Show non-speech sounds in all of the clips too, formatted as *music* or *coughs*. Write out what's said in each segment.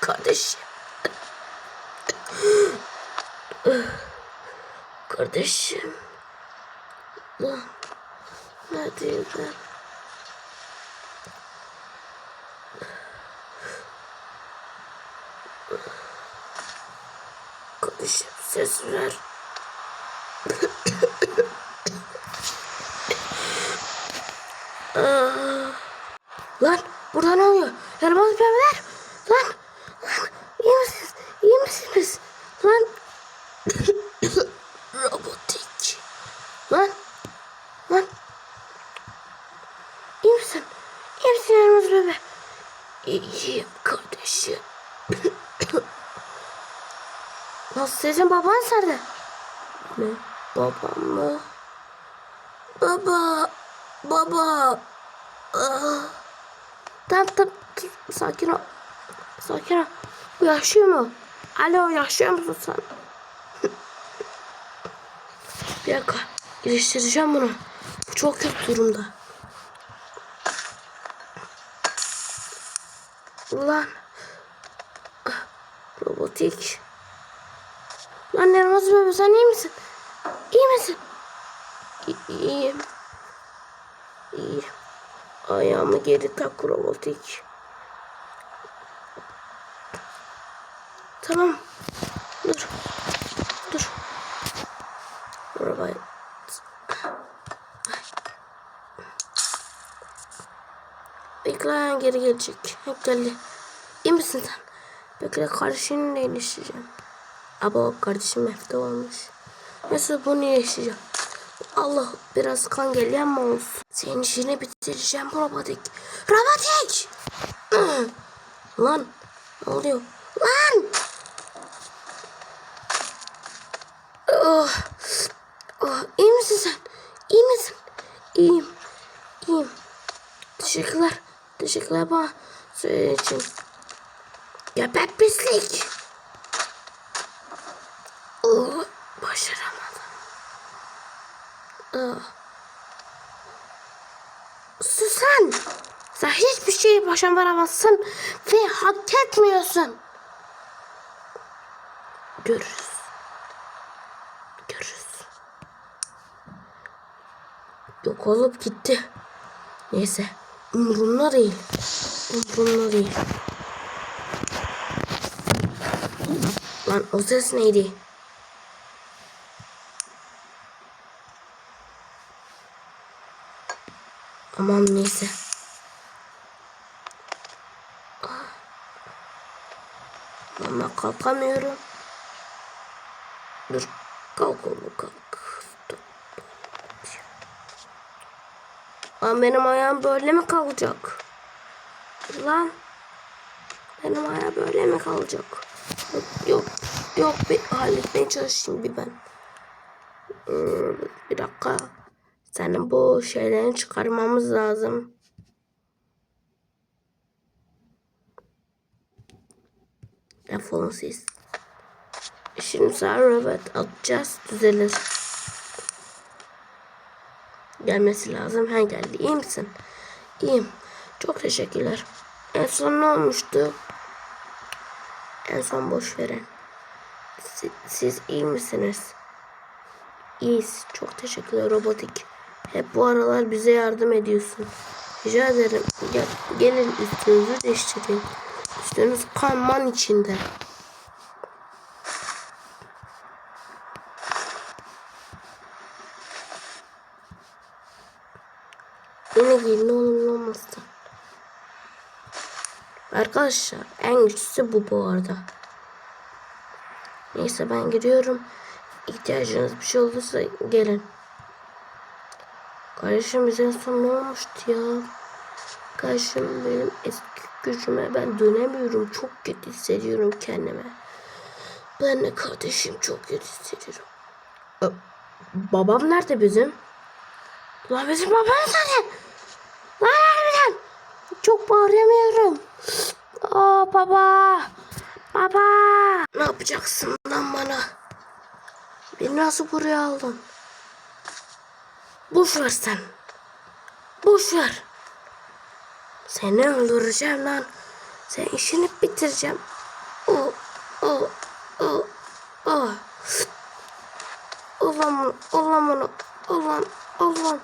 Kardeşim. Kardeşim. Lan. Neredeyim ben? Kardeşim ses ver. Aa. Lan burada ne oluyor? Yaramaz bebeler. Lan. Lan. İyi misiniz? İyi misiniz? Lan. *coughs* Robotik. Lan. Lan. İyi misin? İyi misin yaramaz bebe? İyiyim kardeşim. *coughs* Lan sizin baban nerede? Ne? Babam mı? Baba. Baba. Ah. Tamam tamam. Sakin ol. Sakin ol. Bu yaşıyor mu? Alo yaşıyor musun sen? *laughs* Bir dakika. İyileştireceğim bunu. Bu çok kötü durumda. Ulan. Robotik. Lan Yaramaz bebe sen iyi misin? İyi misin? İ-. Ayağımı geri tak robotik. Tamam. Dur. Dur. Arabayı. Bekle geri gelecek. Hep geldi. İyi misin sen? Bekle kardeşinle iyileşeceğim. Ama kardeşim evde olmuş. Mesela bunu yaşayacağım. Allah biraz kan geliyor ama olsun. Senin işini bitireceğim robotik. Robotik! *clears throat* Lan ne oluyor? Lan! Oh. Oh, iyi misin sen? İyi misin? İyiyim. İyiyim. Teşekkürler. Teşekkürler bana söylediğin için. Göbek pislik. Oh, başaramadım. Oh. Susan. Sen hiçbir şeyi başaramazsın ve hak etmiyorsun. Görürüz. Görürüz. Yok olup gitti. Neyse. Umurumda değil. Umurumda değil. Lan o ses neydi? Aman neyse. Lan ben kalkamıyorum. Dur. Kalk oğlum kalk. Lan benim ayağım böyle mi kalacak? Lan. Benim ayağım böyle mi kalacak? Yok yok. Yok bir halletmeye çalışayım bir ben. Hmm, Bir dakika. Senin bu şeylerini çıkarmamız lazım. Siz. Şimdi sana robot atacağız. Düzelir. Gelmesi lazım. Ha geldi. İyi misin? İyiyim. Çok teşekkürler. En son ne olmuştu? En son boş verin. Siz, siz iyi misiniz? İyiyiz. Çok teşekkürler robotik. Hep bu aralar bize yardım ediyorsun. Rica ederim. Gel, gelin üstünüzü değiştirin. Üstünüz kanman içinde. Yine ne olur olmazsa. Arkadaşlar en güçlüsü bu bu arada. Neyse ben gidiyorum. İhtiyacınız bir şey olursa gelin. Kardeşim bize son ne olmuştu ya? Kardeşim benim eski gücüme ben dönemiyorum. Çok kötü hissediyorum kendime. Ben de kardeşim çok kötü hissediyorum. Ö, babam nerede bizim? Lan bizim babam nerede? Lan harbiden. Çok bağıramıyorum. Aa baba. Baba. Ne yapacaksın lan bana? Beni nasıl buraya aldın? Boş ver sen. Boş ver. Seni öldüreceğim lan. Sen işini bitireceğim. Oh, oh, oh, oh. Al lan bunu, al lan bunu. Al lan,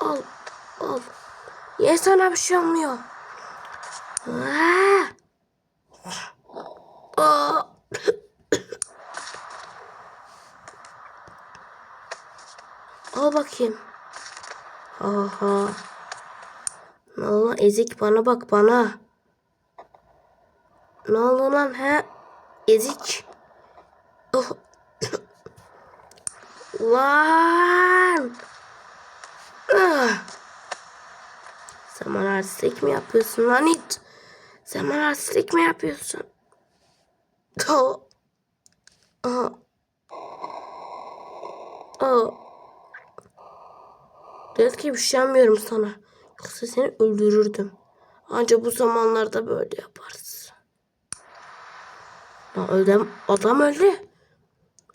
al. Al. Niye sana bir şey olmuyor? Aa! Aa! Al bakayım. Aha. Ne lan? ezik bana bak bana. Ne oldu lan he? Ezik. Oh. *coughs* lan. Ah. Bana artistlik mi yapıyorsun lan? Sen bana artistlik mi yapıyorsun? Oh. Oh. Oh. Demek ki bir şey sana. Yoksa seni öldürürdüm. Ancak bu zamanlarda böyle yaparsın. Lan öldüm, adam öldü.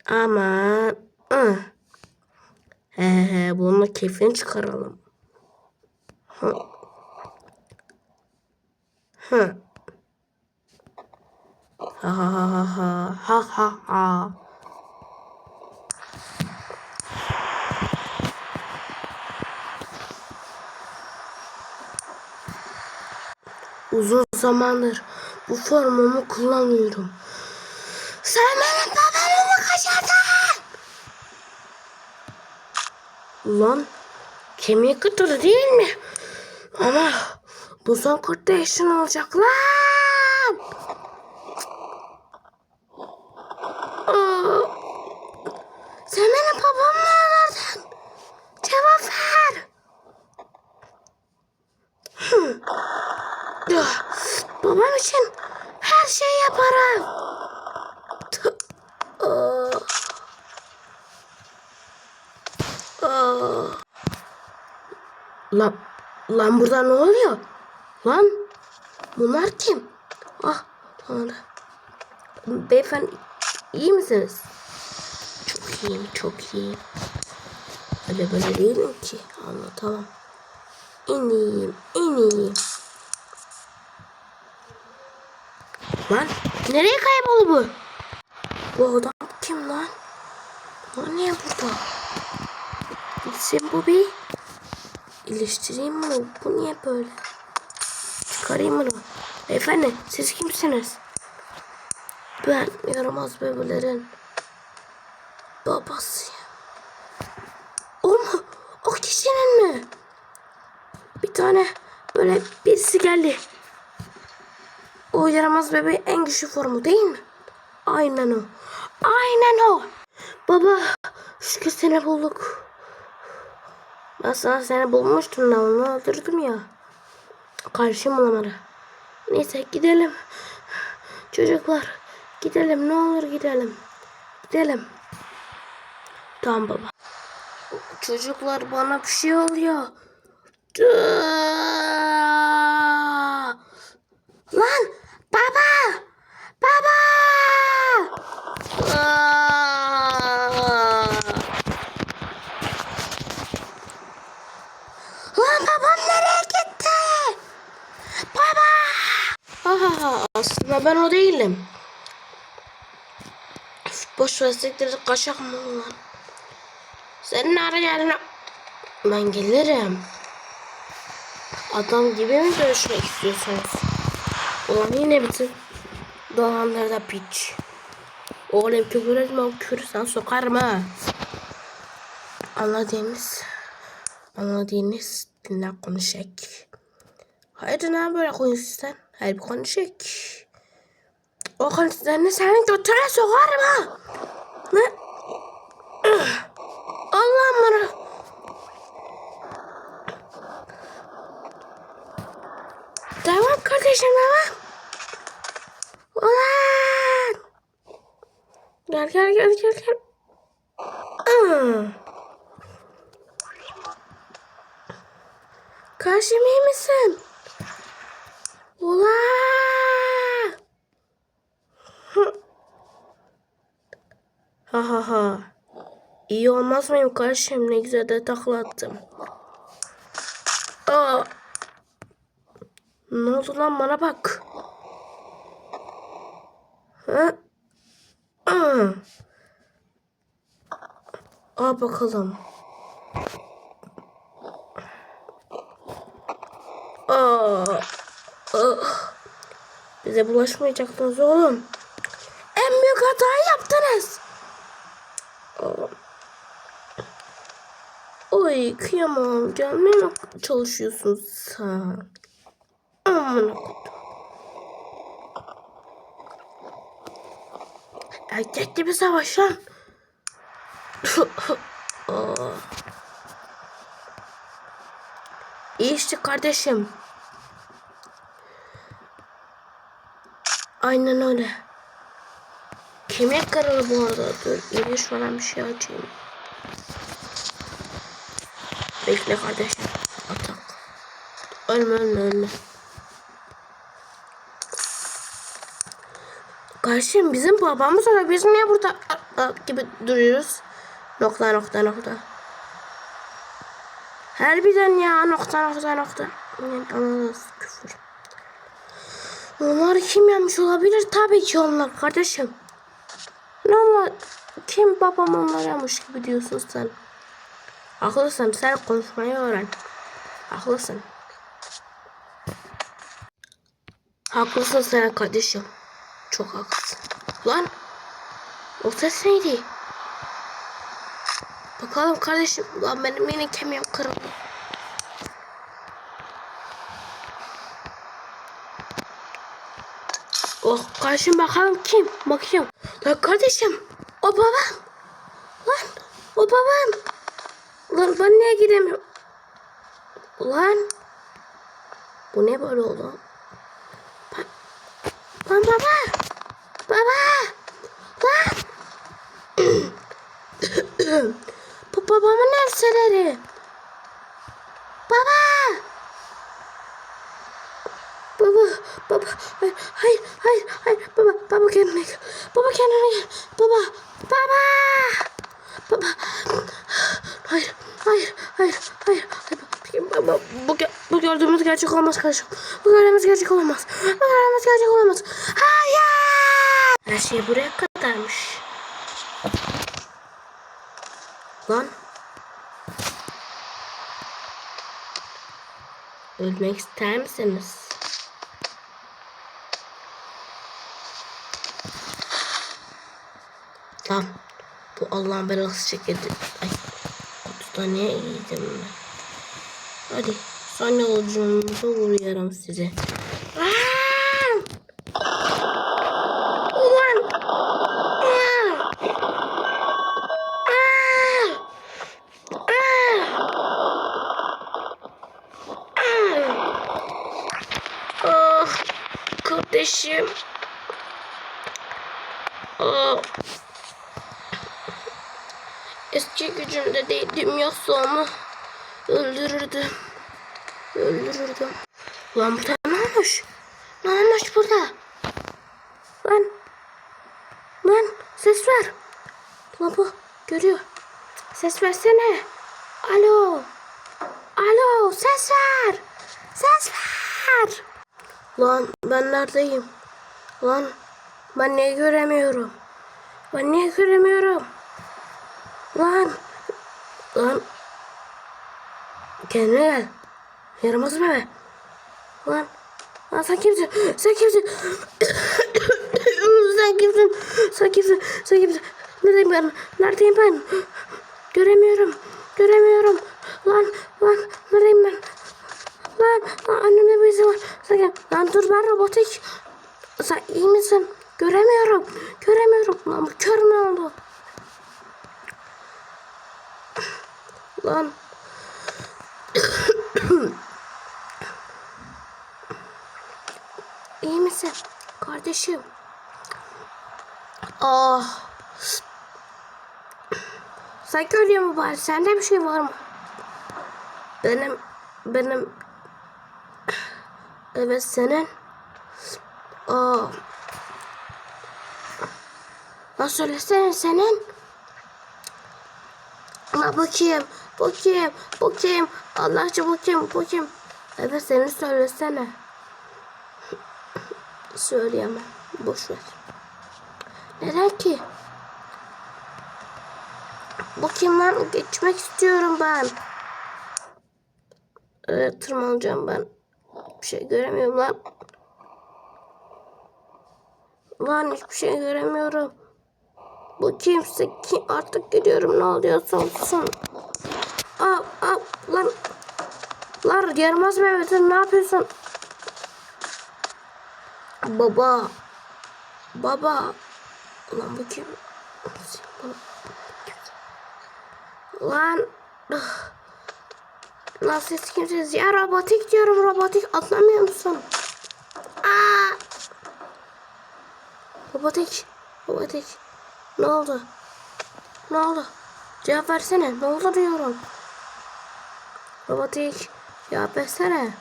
Aman. ıh. He he bununla keyfini çıkaralım. Hı. Hı. Ha ha ha ha ha ha ha. Uzun zamandır bu formumu kullanıyorum. Sen benim babamı mı kaçırdın? Ulan kemiği kırıldı değil mi? Ama bu son kurtarışın olacak lan. Sen benim babamı mı öldürdün? Cevap ver. Hı. Babam için her şeyi yaparım. Lan, lan burada ne oluyor? Lan bunlar kim? Ah tamam. Beyefendi iyi misiniz? Çok iyiyim çok iyiyim. Öyle böyle değilim ki anlatamam. En iyiyim en iyiyim. Lan nereye kayboldu bu? Bu adam kim lan? O niye burada? Gitsin bu bir. İyileştireyim bunu. Bu niye böyle? Çıkarayım bunu. Beyefendi siz kimsiniz? Ben yaramaz bebelerin babasıyım. O mu? O kişinin mi? Bir tane böyle birisi geldi. O yaramaz bebeğin en güçlü formu değil mi? Aynen o. Aynen o. Baba şükür seni bulduk. Ben sana seni bulmuştum da onu öldürdüm ya. Karşım olamadı. Neyse gidelim. Çocuklar gidelim ne olur gidelim. Gidelim. Tamam baba. Çocuklar bana bir şey oluyor. Aa! Lan! Baba! Aa! Lan babam nereye gitti? Baba! Ha aslında ben o değilim. Üf, Boş ver siktir kaşak mı lan? Sen nereye geldin? Ben gelirim. Adam gibi mi görüşmek istiyorsunuz? Ulan yine bütün dolanlarda piç. Oğlum küfür etme o küfürü sen sokarım ha. Anladığınız, anladığınız dinle konuşak. Haydi ne böyle? Haydi bir konuşak. O konuştuğunu senin götüne sokarım ha. Ne? Allah'ım bana. Tamam kardeşim tamam. Ulan. Gel gel gel gel gel. Aa. Karşım iyi misin? Ulan. Ha ha ha. İyi olmaz mıyım karşım? Ne güzel de taklattım. Aa. Ne oldu lan bana bak. Ha? Aa. Aa bakalım. Aa. Ah. Bize bulaşmayacaktınız oğlum. En büyük hatayı yaptınız. Oy kıyamam. Gelmeye çalışıyorsun sen? Kodum. Erkek gibi savaş lan. İyi işte kardeşim. Aynen öyle. Kemik kırıldı bu arada. Dur ilaç falan bir şey açayım. Bekle kardeşim. Atak. Ölme ölme ölme. Kardeşim bizim babamız var. Biz niye burada gibi duruyoruz? Nokta nokta nokta. Harbiden ya nokta nokta nokta. Anladınız küfür. Onlar kim yapmış olabilir? Tabii ki onlar kardeşim. Ne onlar? Kim babam onlar yapmış gibi diyorsun sen. Haklısın sen konuşmayı öğren. Haklısın. Haklısın sen kardeşim. Çok haklısın. Lan o ses neydi? Bakalım kardeşim. Lan benim yine kemiğim kırıldı. Oh kardeşim bakalım kim? Bakayım. Lan kardeşim. O babam. Lan o babam. Lan ben niye gidemiyorum? Lan. Bu ne böyle oldu? Ba- Lan baba. Baba. Lan. *clears throat* Bu babamın elseleri. Baba. Baba, baba, hayır, hayır, hayır, baba, baba kendine gel, baba kendine gel, baba, baba, baba, hayır, hayır, hayır, hayır, baba, bu, bu gördüğümüz gerçek olmaz kardeşim, bu gördüğümüz gerçek olamaz, bu gördüğümüz gerçek olamaz, hayır, her şey buraya kadarmış, lan, ölmek ister misiniz? Lan bu Allah'ın belası çekildi. Ay kutuda niye iyiydim ben? Hadi son yolculuğumuza uğrayarım size. Lan! Ulan! Aa! Aa! Aa! Ah, kardeşim. Aa. Eski gücümde onu öldürürdüm. Öldürürdüm. Lan burada ne olmuş? Ne olmuş burada? Lan. Lan ses ver. Lan bu görüyor. Ses versene. Alo. Alo ses ver. Ses ver. Lan ben neredeyim? Lan ben niye göremiyorum? Ben niye göremiyorum? Lan. Lan. Kendine gel. Yaramaz mı? Lan. Lan sen kimsin? Sen kimsin? *coughs* sen kimsin? Sen kimsin? Sen kimsin? Neredeyim ben? Neredeyim ben? Göremiyorum. Göremiyorum. Lan. Lan. Neredeyim ben? Lan. Lan önümde birisi var. Sen gel. Lan dur ben robotik. Sen iyi misin? Göremiyorum. Göremiyorum. Lan bu kör mü oldu? Lan. İyi misin? Kardeşim. Ah. Sen görüyor mu bari? Sende bir şey var mı? Benim, benim. Evet senin. Aa. Lan söylesene senin. Kim? Bu kim? Allah'ça bu kim? Bu kim? Evet seni söylesene. Söyleyemem. Boş ver. Neden ki? Bu kim lan? Geçmek istiyorum ben. Evet tırmanacağım ben. Bir şey göremiyorum lan. Lan hiçbir şey göremiyorum. Bu kimse kim? Artık gidiyorum ne oluyorsa olsun. Aa, aa, lan. Lan yarmaz Mehmet'in ne yapıyorsun? Baba. Baba. Lan bu kim? Lan. Lan siz kimsiniz? Ya robotik diyorum robotik anlamıyor musun? Aa! Robotik. Robotik. Ne oldu? Ne oldu? Cevap versene. Ne oldu diyorum. Robotik. Cevap versene.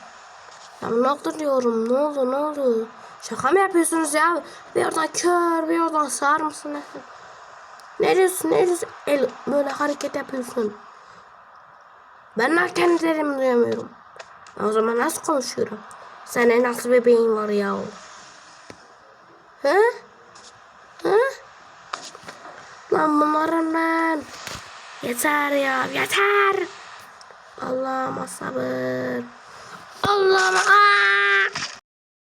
Ya ne oldu diyorum. Ne oldu ne oldu? Şaka mı yapıyorsunuz ya? Bir oradan kör bir oradan sağır mısın? Ne diyorsun ne diyorsun? El böyle hareket yapıyorsun. Ben de kendilerimi duyamıyorum. O zaman nasıl konuşuyorum? Senin nasıl bir beyin var ya? He? He? Lan bunların ben. Yeter ya yeter. Allah'ıma sabır. Allah'ıma. Aa!